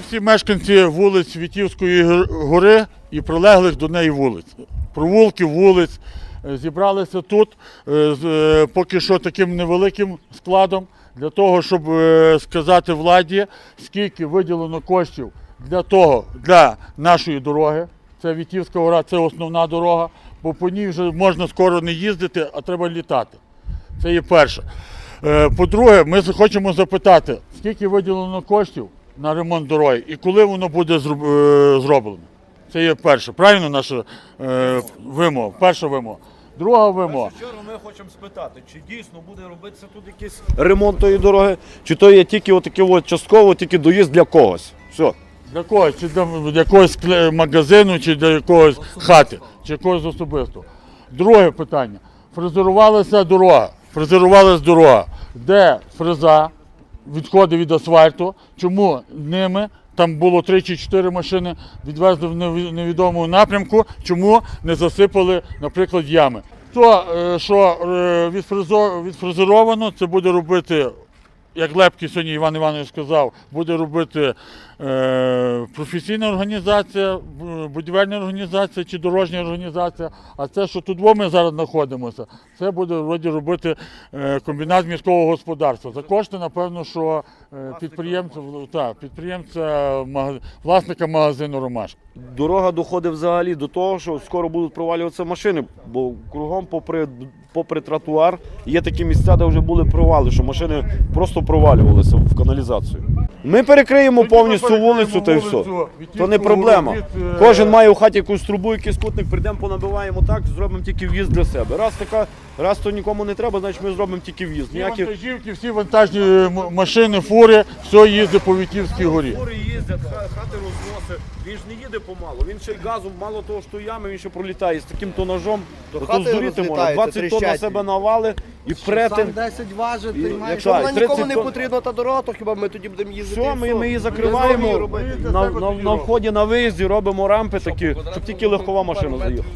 всі мешканці вулиць Вітівської гори і прилеглих до неї вулиць. Провулків, вулиць. Е, Зібралися тут е, е, поки що таким невеликим складом для того, щоб сказати владі, скільки виділено коштів для того, для нашої дороги. Це Вітівська гора, це основна дорога, бо по ній вже можна скоро не їздити, а треба літати. Це є перше. По-друге, ми хочемо запитати, скільки виділено коштів на ремонт дороги і коли воно буде е, зроблено. Це є перше. Правильно наша е, вимога, перша вимога. Друга вимога. Вчора ми хочемо спитати, чи дійсно буде робитися тут якийсь ремонт тої дороги, чи то є тільки отаке от частково, тільки доїзд для когось. Все. Для когось, чи для для якогось магазину, чи для якогось хати, чи якогось особистого. Друге питання. Фрезерувалася дорога. Фрезерувалася дорога. Де фреза, відходи від асфальту, чому ними, там було 3 чи 4 машини, відвезли в неві- невідомому напрямку, чому не засипали, наприклад, ями. То, е, що е, відфрезеровано, це буде робити як Лепки сьогодні Іван Іванович сказав, буде робити е, професійна організація, будівельна організація чи дорожня організація. А це, що тут ми зараз знаходимося, це буде вроді робити е, комбінат міського господарства. За кошти, напевно, що е, підприємця, так, підприємця, мага- власника магазину Ромашка. Дорога доходить взагалі до того, що скоро будуть провалюватися машини, бо кругом, попри, попри тротуар, є такі місця, де вже були провали, що машини просто провалювалися в каналізацію. Ми перекриємо повністю вулицю та й все. То не проблема. Кожен має у хаті якусь трубу, якийсь кутник, прийдемо, понабиваємо так, зробимо тільки в'їзд для себе. Раз така, раз то нікому не треба, значить ми зробимо тільки в'їзд. Всі вантажівки, всі вантажні е, машини, фури, все їздить по Вітівській горі. Їздять, хати розносить. Він ж не їде помалу. Він ще й газом, мало того, що ями, він ще пролітає з таким тонажом. То, хати здуріти може. 20 тонн на тріщать. себе навали і. Сам 10 важить, І- якщо- Якщо вона 30 нікому не тонн. потрібна та дорога, то хіба ми тоді будемо їздити? Все, і ми, ми її закриваємо. На, на, на вході, на виїзді робимо рампи такі, щоб тільки легкова машина заїхала.